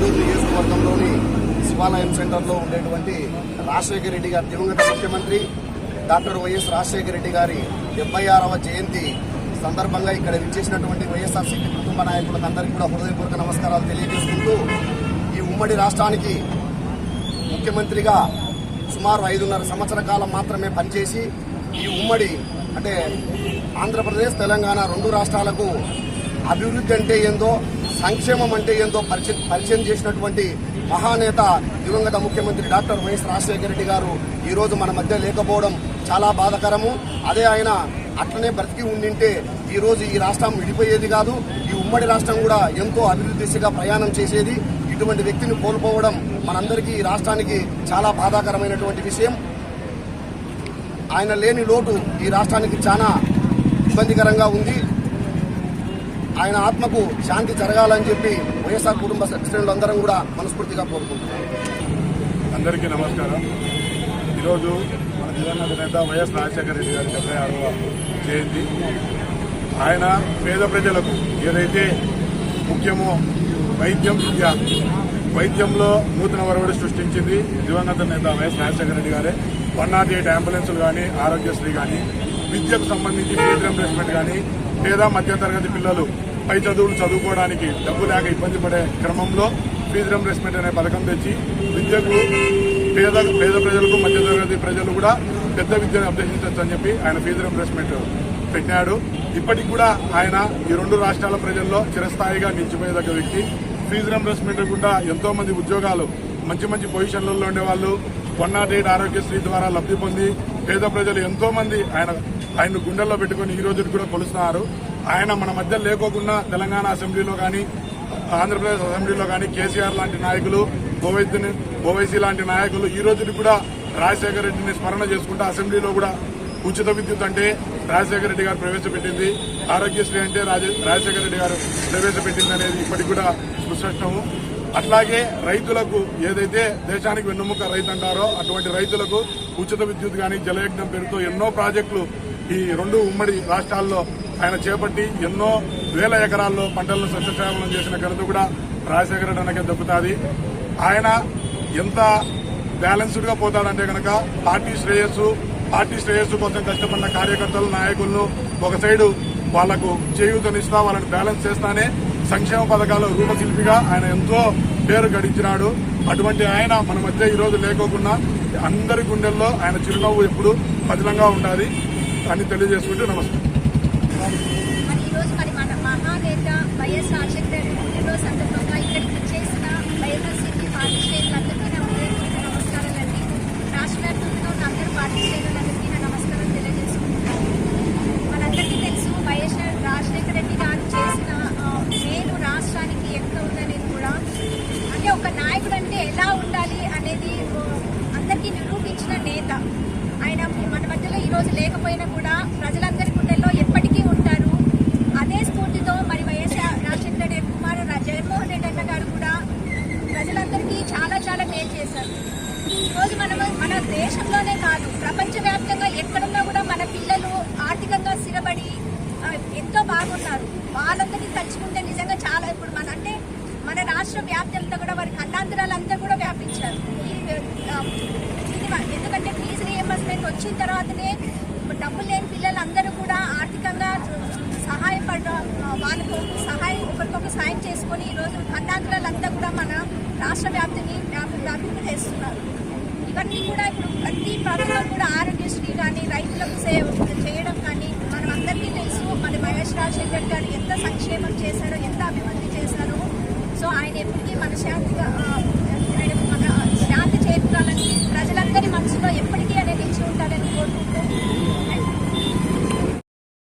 Guntur నియోజకవర్గంలోని శివాలయం సెంటర్లో ఉండేటువంటి రాజశేఖర రెడ్డి గారి దివంగత ముఖ్యమంత్రి డాక్టర్ వైఎస్ రాజశేఖర రెడ్డి గారి డెబ్బై ఆరవ జయంతి సందర్భంగా ఇక్కడ విచ్చేసినటువంటి వైఎస్ఆర్సీపీ కుటుంబ నాయకులందరికీ కూడా హృదయపూర్వక నమస్కారాలు తెలియజేసుకుంటూ ఈ ఉమ్మడి రాష్ట్రానికి ముఖ్యమంత్రిగా సుమారు ఐదున్నర సంవత్సర కాలం మాత్రమే పనిచేసి ఈ ఉమ్మడి అంటే ఆంధ్రప్రదేశ్ తెలంగాణ రెండు రాష్ట్రాలకు అభివృద్ధి అంటే ఏందో సంక్షేమం అంటే ఏందో పరిచయం పరిచయం చేసినటువంటి మహానేత దివంగత ముఖ్యమంత్రి డాక్టర్ వైఎస్ రాజశేఖర రెడ్డి గారు ఈరోజు మన మధ్య లేకపోవడం చాలా బాధాకరము. అదే ఆయన అట్లనే బ్రతికి ఉండింటే ఈరోజు ఈ రాష్ట్రం విడిపోయేది కాదు ఈ ఉమ్మడి రాష్ట్రం కూడా ఎంతో అభివృద్ధి దిశగా ప్రయాణం చేసేది. ఇటువంటి వ్యక్తిని కోల్పోవడం మనందరికీ ఈ రాష్ట్రానికి చాలా బాధాకరమైనటువంటి విషయం. ఆయన లేని లోటు ఈ రాష్ట్రానికి చాలా ఇబ్బందికరంగా ఉంది. ఆయన ఆత్మకు శాంతి జరగాలని చెప్పి వైఎస్ఆర్ కుటుంబ శ్రేణులందరం కూడా మనస్ఫూర్తిగా కోరుకుంటున్నాం. అందరికీ నమస్కారం. ఈరోజు మన దివంగత నేత వైఎస్ రాజశేఖర రెడ్డి గారి డెబ్బై ఆరవ జయంతి. ఆయన పేద ప్రజలకు ఏదైతే ముఖ్యమో వైద్యం విద్య వైద్యంలో నూతన వరవడి సృష్టించింది దివంగత నేత వైఎస్ రాజశేఖర రెడ్డి గారే. వన్ నాట్ ఎయిట్ అంబులెన్సులు కానీ ఆరోగ్యశ్రీ కానీ విద్యకు సంబంధించి ఫీజు రింబర్స్మెంట్ కానీ పేద మధ్యతరగతి పిల్లలు పై చదువులు చదువుకోవడానికి డబ్బు లేక ఇబ్బంది పడే క్రమంలో ఫీజు రింబర్స్మెంట్ అనే పథకం తెచ్చి విద్యకు పేద పేద ప్రజలకు మధ్యతరగతి ప్రజలు కూడా పెద్ద విద్యను అభ్యసించవచ్చు అని చెప్పి ఆయన ఫీజు రింబర్స్మెంట్ పెట్టినాడు. ఇప్పటికి కూడా ఆయన ఈ రెండు రాష్ట్రాల ప్రజల్లో చిరస్థాయిగా నిలిచిపోయేదగ్గ వ్యక్తి. ఫీజు రింబర్స్మెంట్ కూడా ఎంతో మంది ఉద్యోగాలు మంచి మంచి పొజిషన్లలో ఉండేవాళ్ళు. వన్ నాట్ ఎయిట్ ఆరోగ్యశ్రీ ద్వారా లబ్ధి పొంది పేద ప్రజలు ఎంతో మంది ఆయన ఆయన గుండెల్లో పెట్టుకుని ఈ రోజు కూడా కొలుస్తున్నారు. ఆయన మన మధ్య లేకోకుండా తెలంగాణ అసెంబ్లీలో కానీ ఆంధ్రప్రదేశ్ అసెంబ్లీలో కానీ కేసీఆర్ లాంటి నాయకులు ఓవైసీని ఓవైసీ లాంటి నాయకులు ఈ రోజు కూడా రాజశేఖర రెడ్డిని స్మరణ చేసుకుంటూ అసెంబ్లీలో కూడా ఉచిత విద్యుత్ అంటే రాజశేఖర రెడ్డి గారు ప్రవేశపెట్టింది. ఆరోగ్యశ్రీ అంటే రాజ- రాజశేఖర రెడ్డి గారు ప్రవేశపెట్టింది అనేది ఇప్పటికి కూడా సుస్పష్టము అట్లాగే రైతులకు ఏదైతే దేశానికి వెన్నుముక రైతు అంటారో అటువంటి రైతులకు ఉచిత విద్యుత్ కానీ జలయజ్ఞం పేరుతో ఎన్నో ప్రాజెక్టులు ఈ రెండు ఉమ్మడి రాష్ట్రాల్లో ఆయన చేపట్టి ఎన్నో వేల ఎకరాల్లో పంటలను సస్యశ్యామలం చేసిన ఘనత కూడా రాజశేఖర రెడ్డి అన్నకే దక్కుతుంది. ఆయన ఎంత బ్యాలెన్స్డ్గా పోతాడంటే కనుక పార్టీ శ్రేయస్సు పార్టీ శ్రేయస్సు కోసం కష్టపడిన కార్యకర్తలు నాయకులను ఒక సైడు వాళ్ళకు చేయూతనిస్తా వాళ్ళని బ్యాలెన్స్ చేస్తానే సంక్షేమ పథకాల రూపశిల్పిగా ఆయన ఎంతో పేరు గడించినాడు. అటువంటి ఆయన మన మధ్య ఈరోజు లేకోకుండా అందరి గుండెల్లో ఆయన చిరునవ్వు ఎప్పుడు పదిలంగా ఉండాలి అని తెలియజేసుకుంటూ నమస్కారం. మహానేత వైఎస్ రాజశేఖర్ రెడ్డి పుట్టినరోజు సందర్భంగా ఇక్కడికి చేసిన వైఎస్ఆర్సీపీ పార్టీ శ్రేణులందరికీ నా హృదయపూర్వక నమస్కారాలండి రాష్ట్ర వ్యాప్తంగా ఉన్న అందరూ పార్టీ శ్రేణులందరికీ నా నమస్కారం తెలియజేసుకుంటున్నాను మనందరికీ తెలుసు వైఎస్ రాజశేఖర రెడ్డి గారు చేసిన ఆ, మేలు రాష్ట్రానికి ఎంత ఉందనేది కూడా అంటే ఒక నాయకుడు అంటే ఎలా ఉండాలి అనేది ఆ, అందరికీ నిరూపించిన నేత ఆయన రోజు లేకపోయినా కూడా ప్రజలందరూ గుండెల్లో ఎప్పటికీ ఉంటారు అదే స్ఫూర్తితో మరి వైఎస్ రాజశేఖర రెడ్డి కుమారు రా- జగన్మోహన్ రెడ్డి అన్న గారు కూడా ప్రజలందరికీ చాలా చాలా మేలు చేశారు ఈరోజు మనం మన దేశంలోనే కాదు ప్రపంచవ్యాప్తంగా ఎక్కడున్నా కూడా మన పిల్లలు ఆర్థికంగా స్థిరపడి ఆ, ఎంతో బాగున్నారు వాళ్ళందరినీ తలుచుకుంటే నిజంగా చాలా ఇప్పుడు మన అంటే మన రాష్ట్ర వ్యాప్తి అంతా కూడా వారి ఖండాంతరాలంతా కూడా వ్యాపించారు ఈ, ఆ, ఇది వ- ఎందుకంటే ఫీజు రియంబర్స్మెంట్ వచ్చిన తర్వాతనే డబ్బులు లేని పిల్లలందరూ కూడా ఆర్థికంగా సహాయపడ వాళ్ళకు సహాయం ఒకరికొకరు సాయం చేసుకొని ఈరోజు ఖండాంతరాలంతా కూడా మన రాష్ట్ర వ్యాప్తిని వ్యాపి- వ్యాపింప చేస్తున్నారు ఇవన్నీ కూడా ఇప్పుడు ప్రతి ప్రభుత్వం కూడా ఆరోగ్యశ్రీ కానీ రైతులకు సేవ చేయడం కానీ మనం అందరికీ తెలుసు మన వైఎస్ రాజశేఖర్ గారు ఎంత సంక్షేమం చేశారో ఎంత అభివృద్ధి చేశారో సో ఆయన ఎప్పటికీ మన శాంతిగా ఆ, ఆయన మన శాంతి చేకూరాలని ప్రజలందరి మనసులో ఎప్పటికీ ఆయన నిలిచి ఉండాలని కోరుకుంటూ